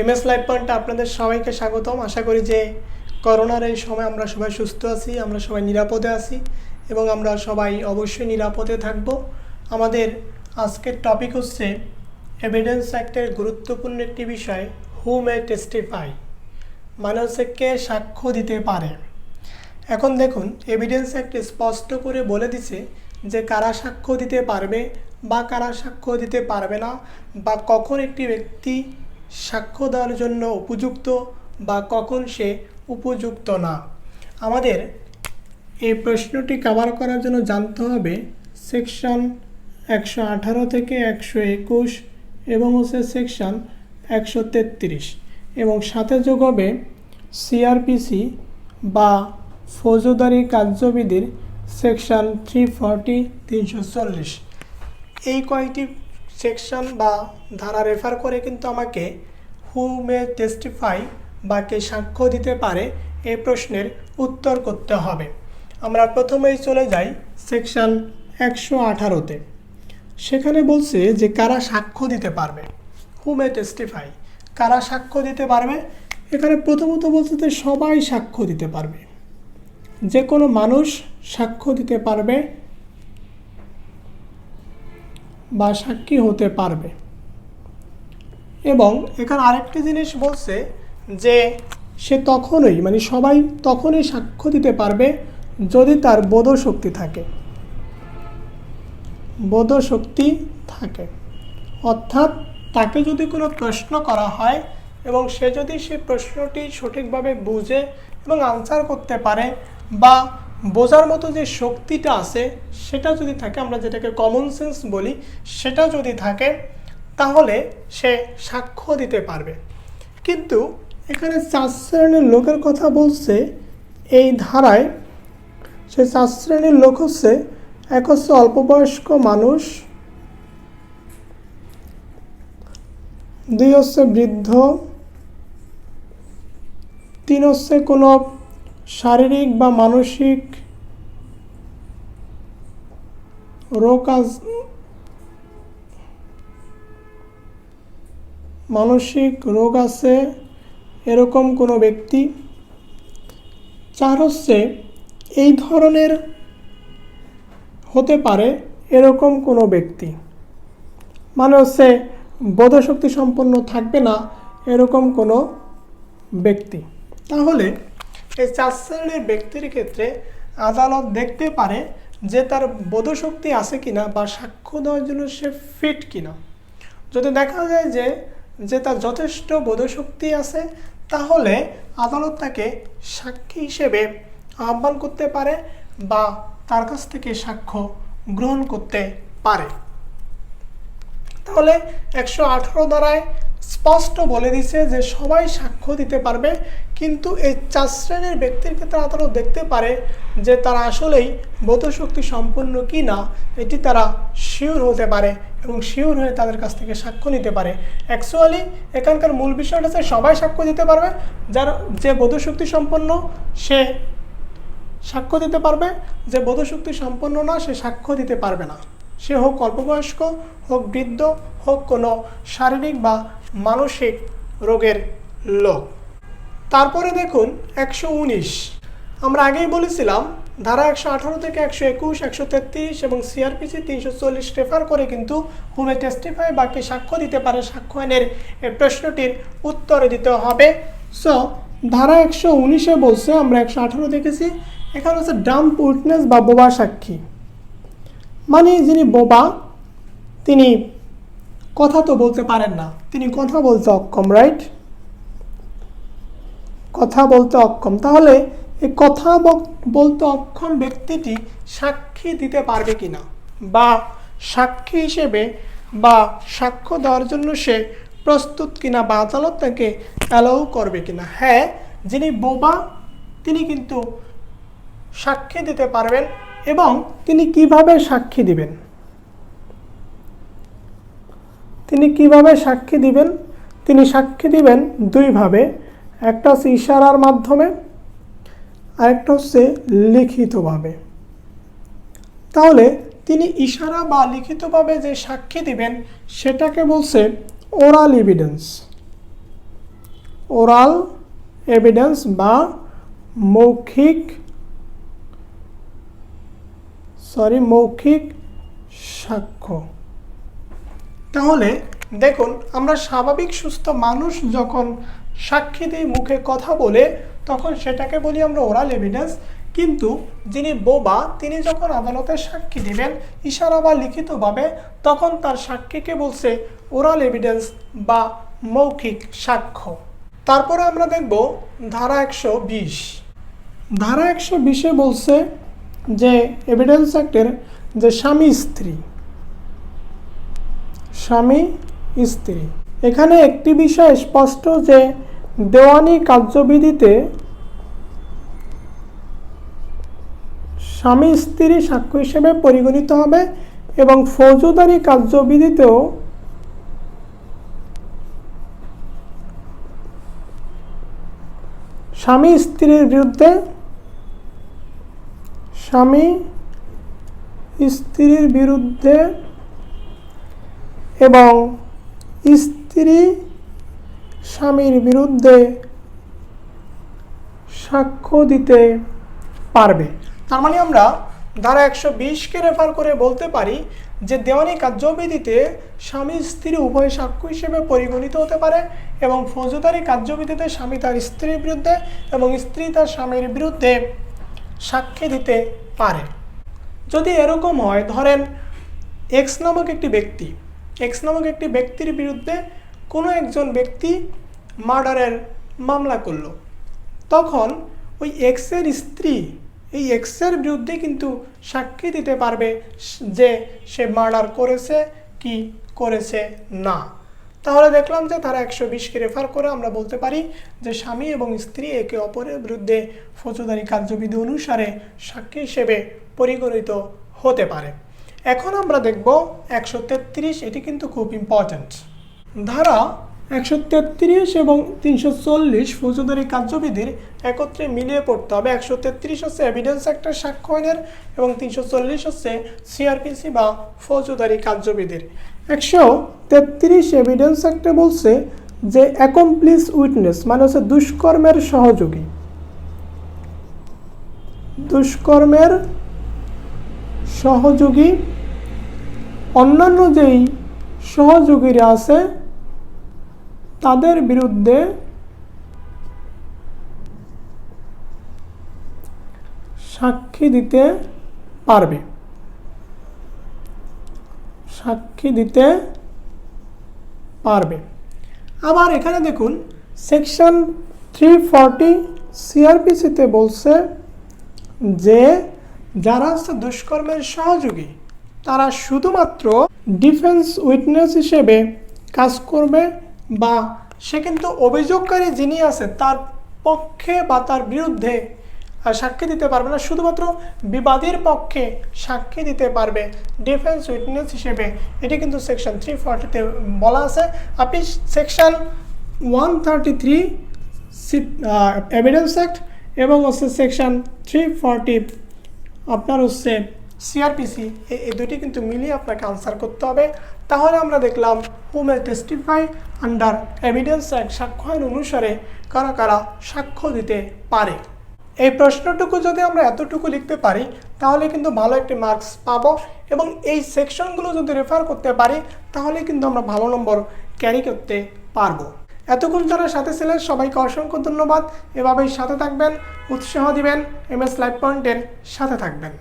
M S live পয়েন্টে আপনাদের সবাইকে স্বাগতম। আশা করি যে করোনার এই সময় আমরা সবাই সুস্থ আছি, আমরা সবাই নিরাপদে আছি এবং আমরা সবাই অবশ্যই নিরাপদে থাকব। আমাদের আজকের টপিক হচ্ছে এভিডেন্স অ্যাক্টের গুরুত্বপূর্ণ একটি বিষয় হু মে টেস্টিফাই মানে হচ্ছে কে সাক্ষ্য দিতে পারে। এখন দেখুন এভিডেন্স অ্যাক্ট স্পষ্ট করে বলে দিছে যে কারা সাক্ষ্য দিতে পারবে বা কারা সাক্ষ্য দিতে পারবে না বা কখন একটি ব্যক্তি সাক্ষ্য দেওয়ার জন্য উপযুক্ত বা কখন সে উপযুক্ত না? আমাদের এই প্রশ্নটি কভার করার জন্য জানতে হবে সেকশন একশো আঠারো থেকে একশো একুশ এবং হচ্ছে সেকশন একশো তেত্রিশ এবং সাথে যোগ হবে সিআরপিসি বা ফৌজদারি কার্যবিধির সেকশন থ্রি ফর্টি তিনশো চল্লিশ। এই কয়েকটি সেকশন বা ধারা রেফার করে কিন্তু আমাকে হু মে টেস্টিফাই বা কে সাক্ষ্য দিতে পারে এ প্রশ্নের উত্তর করতে হবে। আমরা প্রথমেই চলে যাই সেকশন একশো আঠারোতে সেখানে বলছে যে, কারা সাক্ষ্য দিতে পারবে? হু মে টেস্টিফাই কারা সাক্ষ্য দিতে পারবে? এখানে প্রথমত বলছে যে, সবাই সাক্ষ্য দিতে পারবে। যে কোনো মানুষ সাক্ষ্য দিতে পারবে বা সাক্ষী হতে পারবে। এবং এখানে আরেকটি জিনিস বলছে যে সে তখনই মানে সবাই তখনই সাক্ষ্য দিতে পারবে যদি তার বোধশক্তি থাকে। বোধশক্তি থাকে। অর্থাৎ তাকে যদি কোনো প্রশ্ন করা হয় এবং সে যদি সে প্রশ্নটি সঠিকভাবে বুঝে এবং আনসার করতে পারে বা বোঝার মতো যে শক্তিটা আছে সেটা যদি থাকে, আমরা যেটাকে কমন সেন্স বলি, সেটা যদি থাকে তাহলে সে সাক্ষ্য দিতে পারবে। কিন্তু এখানে চার শ্রেণির লোকের কথা বলছে, এই ধারায় সে চার শ্রেণির লোক হচ্ছে এক হচ্ছে অল্পবয়স্ক মানুষ, দুই হচ্ছে বৃদ্ধ, তিন হচ্ছে কোনো শারীরিক বা মানসিক রোগ মানসিক রোগ আছে, এরকম কোনো ব্যক্তি? চার হচ্ছে এই ধরনের হতে পারে এরকম কোনো ব্যক্তি। মানে হচ্ছে বোধশক্তি সম্পন্ন থাকবে না এরকম কোনো ব্যক্তি। তাহলে এই চার শ্রেণির ব্যক্তির ক্ষেত্রে আদালত দেখতে পারে যে তার বোধশক্তি আছে কিনা বা সাক্ষ্য দেওয়ার জন্য সে ফিট কিনা। যদি দেখা যায় যে যে তার যথেষ্ট বোধশক্তি আছে, তাহলে আদালত তাকে সাক্ষী হিসেবে আহ্বান করতে পারে বা তার কাছ থেকে সাক্ষ্য গ্রহণ করতে পারে। তাহলে একশো আঠারো দ্বারায় স্পষ্ট বলে দিছে যে সবাই সাক্ষ্য দিতে পারবে, কিন্তু এই চার শ্রেণির ব্যক্তির ক্ষেত্রে আদালত দেখতে পারে যে তারা আসলেই বোধশক্তি সম্পন্ন কি না এটি তারা শিওর হতে পারে এবং শিওর হয়ে তাদের কাছ থেকে সাক্ষ্য নিতে পারে। অ্যাকচুয়ালি এখানকার মূল বিষয়টা হচ্ছে সবাই সাক্ষ্য দিতে পারবে, যার যে বোধশক্তি সম্পন্ন, সে সাক্ষ্য দিতে পারবে, যে বোধশক্তি সম্পন্ন না, সে সাক্ষ্য দিতে পারবে না। সে হোক অল্পবয়স্ক, হোক বৃদ্ধ, হোক কোনো শারীরিক বা মানসিক রোগের লোক। তারপরে দেখুন একশো উনিশ। আমরা আগেই বলেছিলাম, ধারা একশো আঠারো থেকে একশো একুশ, একশো তেত্রিশ এবং সিআরপিসি তিনশো চল্লিশ রেফার করে কিন্তু হুমে টেস্টিফাই বাকি সাক্ষ্য দিতে পারে সাক্ষ্য আইনের প্রশ্নটির উত্তর দিতে হবে। সো ধারা একশো উনিশে বলছে, আমরা একশো আঠারো দেখেছি, এখানে হচ্ছে ডাম্প উইটনেস বা বোবা সাক্ষী। মানে যিনি বোবা, তিনি কথা তো বলতে পারেন না। তিনি কথা বলতে অক্ষম রাইট কথা বলতে অক্ষম। তাহলে এই কথা বলতে অক্ষম ব্যক্তিটি সাক্ষী দিতে পারবে কিনা? বা সাক্ষী হিসেবে বা সাক্ষ্য দেওয়ার জন্য সে প্রস্তুত কিনা বা আদালত তাকে অ্যালাউ করবে কিনা? হ্যাঁ যিনি বোবা, তিনি কিন্তু সাক্ষী দিতে পারবেন এবং তিনি কীভাবে সাক্ষী দিবেন? তিনি কীভাবে সাক্ষী দিবেন? তিনি সাক্ষী দিবেন দুইভাবে একটা হচ্ছে ইশারার মাধ্যমে, আরেকটা হচ্ছে লিখিতভাবে। তাহলে তিনি ইশারা বা লিখিতভাবে যে সাক্ষী দিবেন, সেটাকে বলছে ওরাল এভিডেন্স ওরাল এভিডেন্স বা মৌখিক সরি মৌখিক সাক্ষ্য। তাহলে দেখুন, আমরা স্বাভাবিক সুস্থ মানুষ যখন সাক্ষী দিয়ে মুখে কথা বলে, তখন সেটাকে বলি আমরা ওরাল এভিডেন্স কিন্তু যিনি বোবা, তিনি যখন আদালতে সাক্ষী দিবেন, ইশারা বা লিখিতভাবে, তখন তার সাক্ষীকে বলছে ওরাল এভিডেন্স বা মৌখিক সাক্ষ্য। তারপরে আমরা দেখব ধারা একশো বিশ। ধারা একশো বিশে বলছে যে এভিডেন্স অ্যাক্টের যে স্বামী স্ত্রী স্বামী, স্ত্রী। এখানে একটি বিষয় স্পষ্ট যে দেওয়ানি কার্যবিধিতে স্বামী, স্ত্রী সাক্ষ্য হিসেবে পরিগণিত হবে এবং ফৌজদারি কার্যবিধিতেও স্বামী, স্ত্রীর বিরুদ্ধে স্বামী, স্ত্রীর বিরুদ্ধে এবং স্ত্রী স্বামীর বিরুদ্ধে সাক্ষ্য দিতে পারবে। তার মানে আমরা ধারা একশো বিশকে রেফার করে বলতে পারি যে দেওয়ানি কার্যবিধিতে স্বামী স্ত্রী উভয় সাক্ষ্য হিসেবে পরিগণিত হতে পারে এবং ফৌজদারি কার্যবিধিতে স্বামী তার স্ত্রীর বিরুদ্ধে এবং স্ত্রী তার স্বামীর বিরুদ্ধে সাক্ষী দিতে পারে। যদি এরকম হয়, ধরেন এক্স নামক একটি ব্যক্তি এক্স নামক একটি ব্যক্তির বিরুদ্ধে কোনো একজন ব্যক্তি মার্ডারের মামলা করল। তখন ওই এক্সের স্ত্রী, এই এক্সের বিরুদ্ধে কিন্তু সাক্ষী দিতে পারবে যে সে মার্ডার করেছে কি করেছে না। তাহলে দেখলাম যে তারা একশো বিশকে রেফার করে, আমরা বলতে পারি যে স্বামী এবং স্ত্রী একে অপরের বিরুদ্ধে ফৌজদারি কার্যবিধি অনুসারে সাক্ষী হিসেবে পরিগণিত হতে পারে। এখন আমরা দেখব একশো তেত্রিশ, এটি কিন্তু খুব ইম্পর্ট্যান্ট ধারা একশো তেত্রিশ এবং তিনশো চল্লিশ ফৌজদারি কার্যবিধির একত্রে মিলিয়ে পড়তে হবে। একশো তেত্রিশ হচ্ছে এভিডেন্স অ্যাক্টের সাক্ষ্য এবং তিনশো চল্লিশ হচ্ছে সিআরপিসি বা ফৌজদারি কার্যবিধির। একশো তেত্রিশ এভিডেন্স অ্যাক্টে বলছে যে অ্যাকমপ্লিস উইটনেস মানে হচ্ছে দুষ্কর্মের সহযোগী। দুষ্কর্মের সহযোগী অন্যান্য যেই সহযোগীরা আছে, তাদের বিরুদ্ধে সাক্ষী দিতে পারবে। সাক্ষী দিতে পারবে। আবার এখানে দেখুন, সেকশন থ্রি ফর্টি সিআরপিসিতে বলছে যে, যারা হচ্ছে দুষ্কর্মের সহযোগী তারা শুধুমাত্র ডিফেন্স উইটনেস হিসেবে কাজ করবে বা সে কিন্তু অভিযোগকারী যিনি আছে, তার পক্ষে বা তার বিরুদ্ধে সাক্ষী দিতে পারবে না। শুধুমাত্র বিবাদীর পক্ষে সাক্ষী দিতে পারবে ডিফেন্স উইটনেস হিসেবে। এটি কিন্তু সেকশন থ্রি ফর্টিতে বলা আছে। আপনি section one thirty three evidence act এবং হচ্ছে সেকশন থ্রি ফর্টি আপনার হচ্ছে সিআরপিসি এই দুটি কিন্তু মিলিয়ে আপনাকে আনসার করতে হবে। তাহলে আমরা দেখলাম who may testify under evidence act সাক্ষ্য আইন অনুসারে কারা কারা সাক্ষ্য দিতে পারে। এই প্রশ্নটুকু যদি আমরা এতটুকু লিখতে পারি, তাহলে কিন্তু ভালো একটি মার্কস পাবো এবং এই সেকশনগুলো যদি রেফার করতে পারি, তাহলে কিন্তু আমরা ভালো নম্বর ক্যারি করতে পারব। এতক্ষণ যারা সাথে ছিলেন, সবাইকে অসংখ্য ধন্যবাদ। এভাবেই সাথে থাকবেন, উৎসাহ দিবেন এম এস লাইভ পয়েন্টের সাথে থাকবেন।